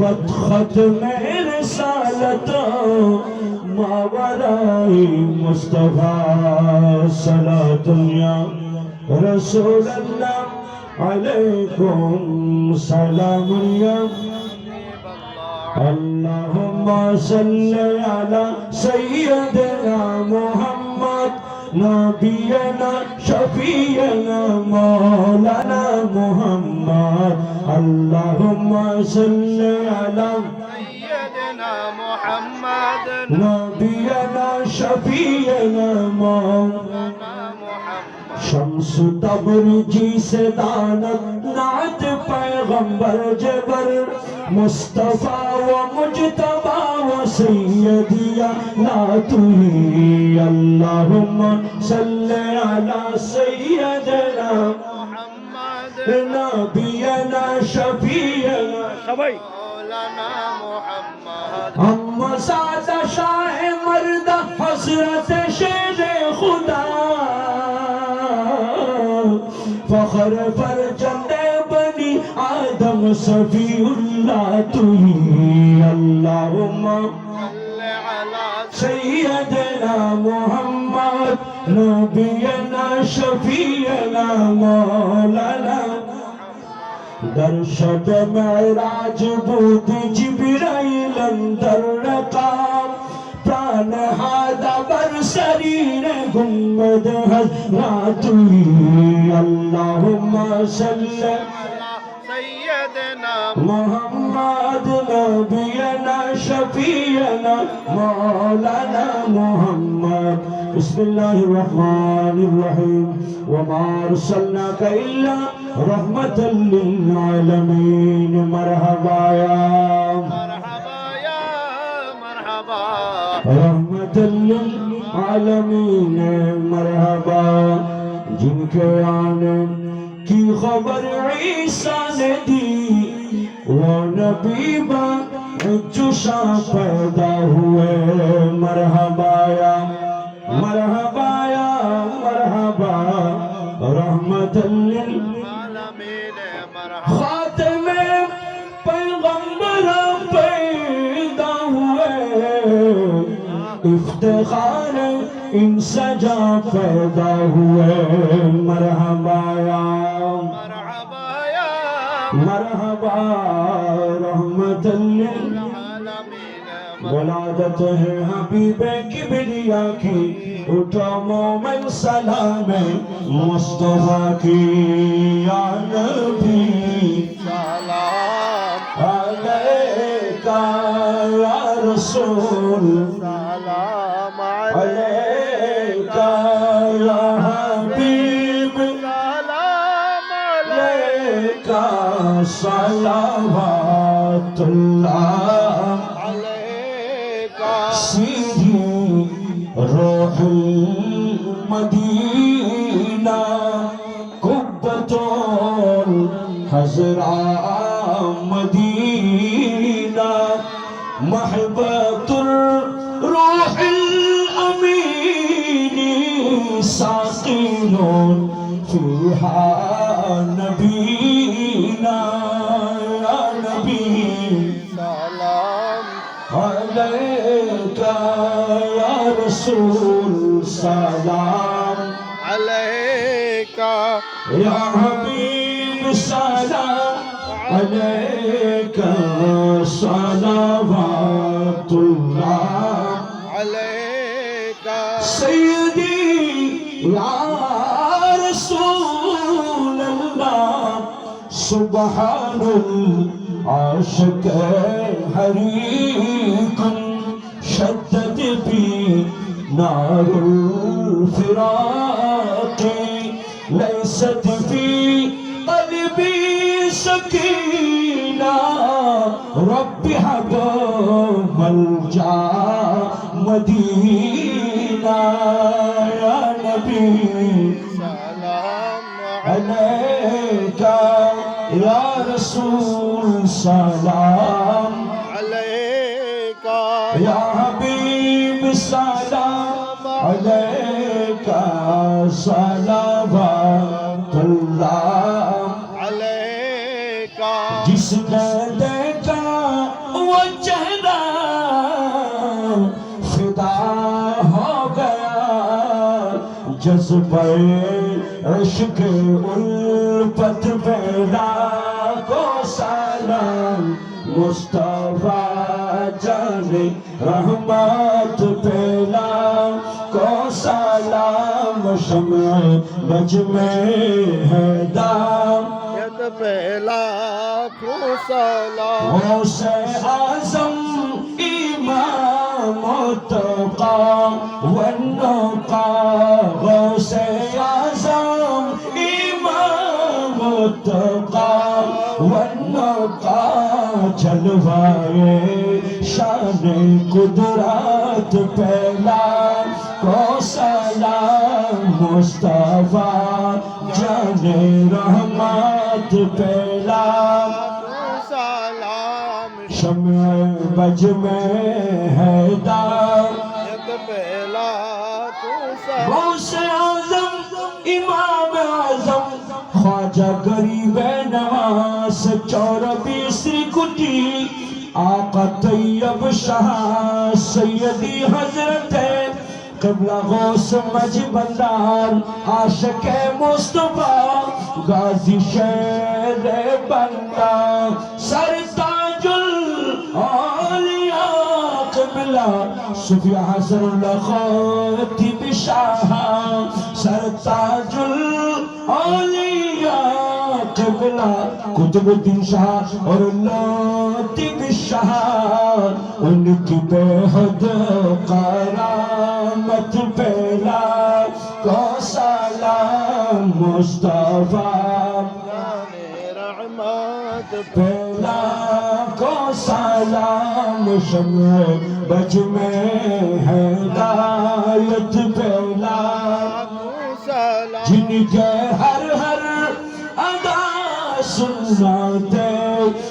بد ختم رسالت ماورائی مصطفیٰ صلا دنیا رسول اللہ علیکم سلام اللهم صل على سيدنا محمد نبينا شفيعنا مولانا محمد اللهم صل على سيدنا محمد. نبينا شفيعنا محمد. شمس تبرجي سے نعت پیغمبر جبر. مصطفى و مجتبہ و اللهم صل على سيدنا محمد. نبی সবাই সাজা শাহ মর্দা হসরত শেরে খুদা ফখর পর চন্দে বনি আদম সফিউল্লাহ তুই আল্লাহুম্মা سيدنا محمد نبينا شفيعنا مولانا در شب معراج بود جبرائیل اندر رقام پران هادا بر سریر گنبد حضراتوی اللهم صل على سيدنا محمد نبينا شفينا مولانا محمد بسم الله الرحمن الرحيم وما أرسلناك إلا رحمة للعالمين مرحبا يا مرحبا يا مرحبا رحمة للعالمين مرحبا जिनके आने की खबर ईसा ने दी वो नबी जुशा पैदा हुए मरहबाया मरहबाया خان ان سجا پیدا ہوئے۔ مرحبا یا مرحبا رحمت اللہ۔ رحمت ولادت ہے حبیب کبریا کی۔ اٹھا مومن سلام مصطفیٰ کی۔ یا نبی سلام۔ علیکہ یا رسول۔ اللہ صلوات الله عليك سيدي روح المدينة قبة حزراء مدينة محبة الروح الأمين ساقين فيها نبينا রসুল সালাম আলাইকা। ইয়া হাবিব সালাম আলাইকা সালাওয়াতুল্লাহ। আলাইকা। সাইয়্যিদি ইয়া রাসূলুল্লাহ সুবহানাল আশকে হরি কুন شدد بي نار الفراق. ليست في قلبي سكينة. ربي حبا ملجأ مدينة. يا نبي سلام عليك يا رسول سلام. کا یا حبیب سلام علیکہ صلوات اللہ۔ علیکہ۔ جس نے دیکھا وہ چہرہ خدا ہو گیا۔ جذبہ عشق الفت پیدا کو سلام مصطفیٰ তুমি রহমত পেলা को सलाम समय बज में है दाम पहला को सलाम से आजम इमाम तका वनो का से आजम इमाम तका वनो का जलवाए कुदरत पहला कौशला मुस्तफा जन रहमत पहला शम बज में हैदा पहला आजम इमाम आजम ख्वाजा गरीब नवाज चौर बीसरी कुटी آقا طیب شاہ سیدی حضرت قبلہ غوث مج بندار عاشق مصطفیٰ غازی شیر بندہ سرتاج العالیاء قبلہ صوفیہ حسن اللہ خاتم شاہ سرتاج العالیاء قبلہ قطب الدین شاہ اور اللہ مطلب شاہ، ان کی بے حد قرامت پیلا کو سلام مصطفیٰ پیلا کو سلام شمع بج میں ہے دالت پیلا جن کے ہر ہر ادا سناتے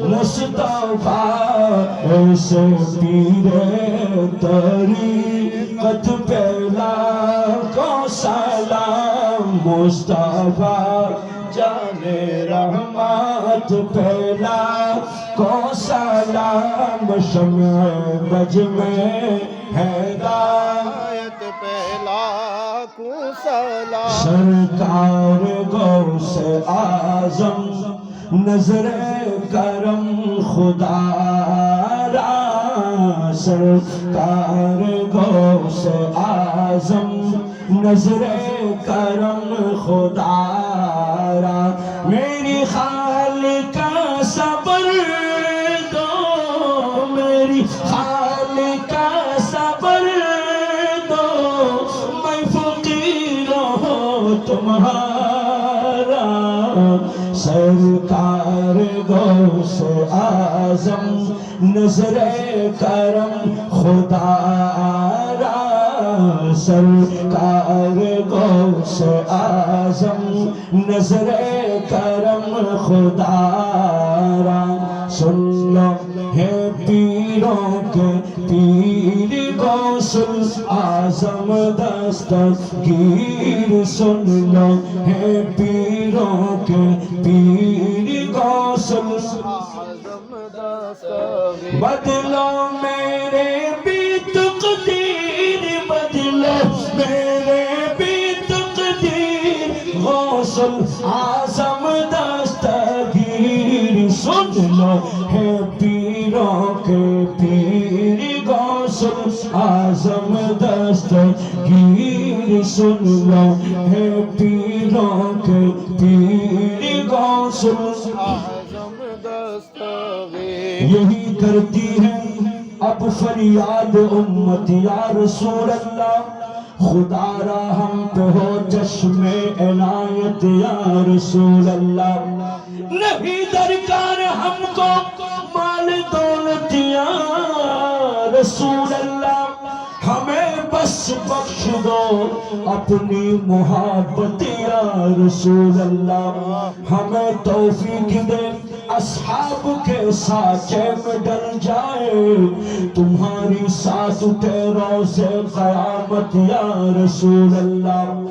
مصطفیٰ ایسے پیرے طریقت پہلا کو سلام مصطفیٰ، جان رحمت پہلا کو سلام شمع بج میں ہدایت پہلا کو سلام۔ سرکار گو سے آزم نظر کرم خدا را سرکار گوش آزم نظر کرم خدا را میری خال کا صبر دو میری خال کا صبر دو میں فقیر ہوں تمہارا سرکار غوث آزم نظر کرم خدا آرا سرکار غوث آزم نظر کرم خدا آرا سن পীর গৌসুল আজম দস্তগীর সুনল হে পীরো কে পীর গৌসুল বদলো মেরে বিত কদীর বদলো মেরে বিত কদীর গৌসুল আজম দস্তগীর সুনল হে পীরো آزم دست، گیر سن ہے پیروں کے آزم دست یہی کرتی ہے اب فریاد امت، یا رسول اللہ۔ خدا را ہم پہ ہو چشم عنایت، یا رسول اللہ۔ نہیں درکار ہم کو مال رسول اللہ، ہمیں بس بخش دو اپنی محبت یا رسول اللہ۔ ہمیں توفیق دے اصحاب کے ساچے میں ڈل جائے، تمہاری ساتھ تیروں سے قیامت یا رسول اللہ۔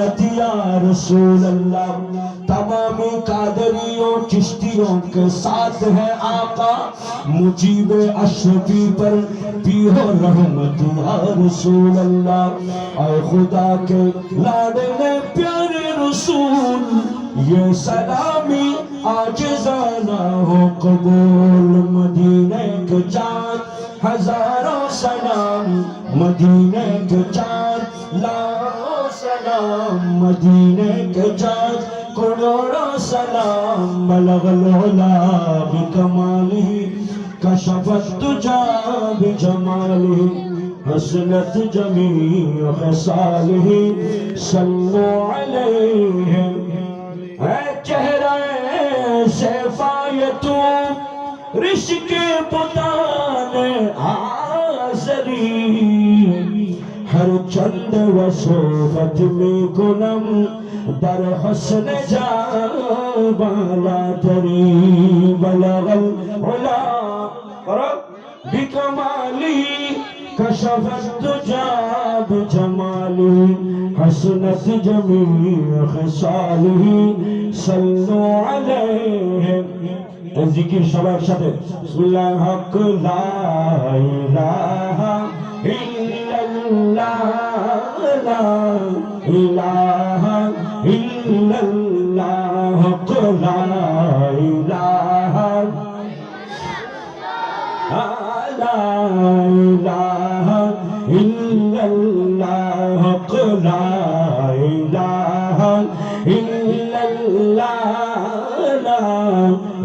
لعنتی یا رسول اللہ تمام قادریوں، چشتیوں کے ساتھ ہے آقا، مجیب اشرفی پر بھی ہو رحمت یا رسول اللہ۔ اے خدا کے لاڈلے پیارے رسول، یہ سلامی آج زانہ ہو قبول مدینہ کے چاند ہزاروں سلام مدینہ کے چاند لا سلام مدینے کے جاج کروڑوں سلام بلغ العلا بکمالی کشفت تجا بجمالی حسنت جمیع خصالی صلو علیہ اے چہرے سے فایتو رشک بطا چند و صوفت می کنم در حسن جا بالا تری بلغ العلا بکمالی کشفت جاب جمالی حسنت جمیع خصالی صلو علیہ ذکر شباب شده بسم اللہ حق لا الہ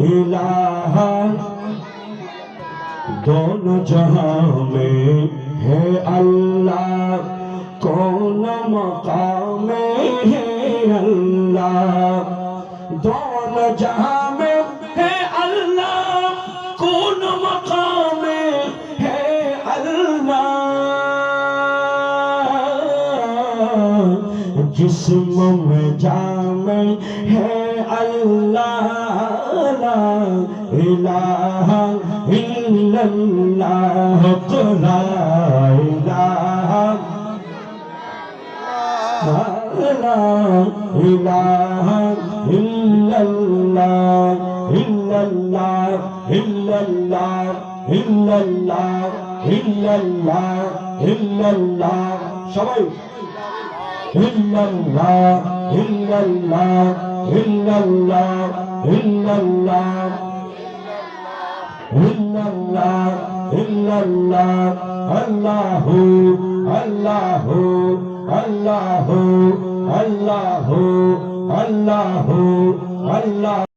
इलाहा दोनों जहां में है अल्लाह कौन मकाम में है अल्लाह दोनों जहां में है अल्लाह कौन मकाम में है अल्लाह जिस्म में जाम নেই। হে আল্লাহ ইলাহ ইল্লাল্লাহ, লা ইলাহ ইল্লাল্লাহ ইল্লাল্লাহ ইল্লাল্লাহ ইল্লাল্লাহ ইল্লাল্লাহ ইল্লাল্লাহ, সবাই। ইল্লাল্লাহ। ইল্লাল্লাহ ইল্লাল্লাহ ইল্লাল্লাহ। ইল্লাল্লাহ ইল্লাল্লাহ আল্লাহু আল্লাহু আল্লাহু আল্লাহু আল্লাহু আল্লাহ।